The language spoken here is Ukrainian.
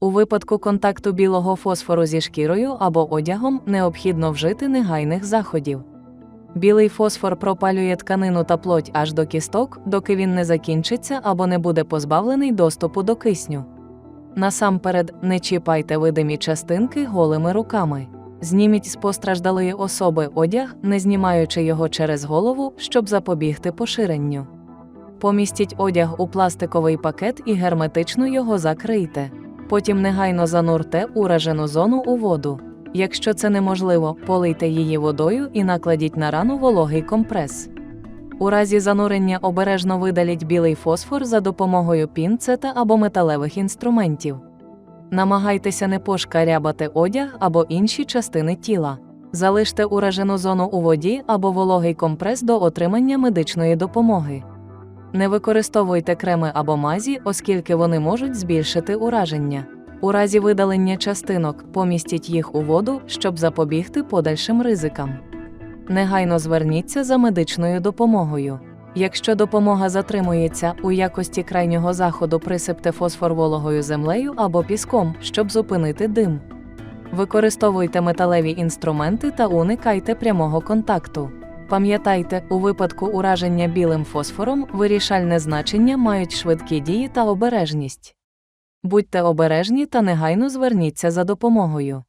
У випадку контакту білого фосфору зі шкірою або одягом необхідно вжити негайних заходів. Білий фосфор пропалює тканину та плоть аж до кісток, доки він не закінчиться або не буде позбавлений доступу до кисню. Насамперед, не чіпайте видимі частинки голими руками. Зніміть з постраждалої особи одяг, не знімаючи його через голову, щоб запобігти поширенню. Помістіть одяг у пластиковий пакет і герметично його закрийте. Потім негайно занурте уражену зону у воду. Якщо це неможливо, полийте її водою і накладіть на рану вологий компрес. У разі занурення обережно видаліть білий фосфор за допомогою пінцета або металевих інструментів. Намагайтеся не пошкарябати одяг або інші частини тіла. Залиште уражену зону у воді або вологий компрес до отримання медичної допомоги. Не використовуйте креми або мазі, оскільки вони можуть збільшити ураження. У разі видалення частинок помістіть їх у воду, щоб запобігти подальшим ризикам. Негайно зверніться за медичною допомогою. Якщо допомога затримується, у якості крайнього заходу присипте фосфор вологою землею або піском, щоб зупинити дим. Використовуйте металеві інструменти та уникайте прямого контакту. Пам'ятайте, у випадку ураження білим фосфором вирішальне значення мають швидкі дії та обережність. Будьте обережні та негайно зверніться за допомогою.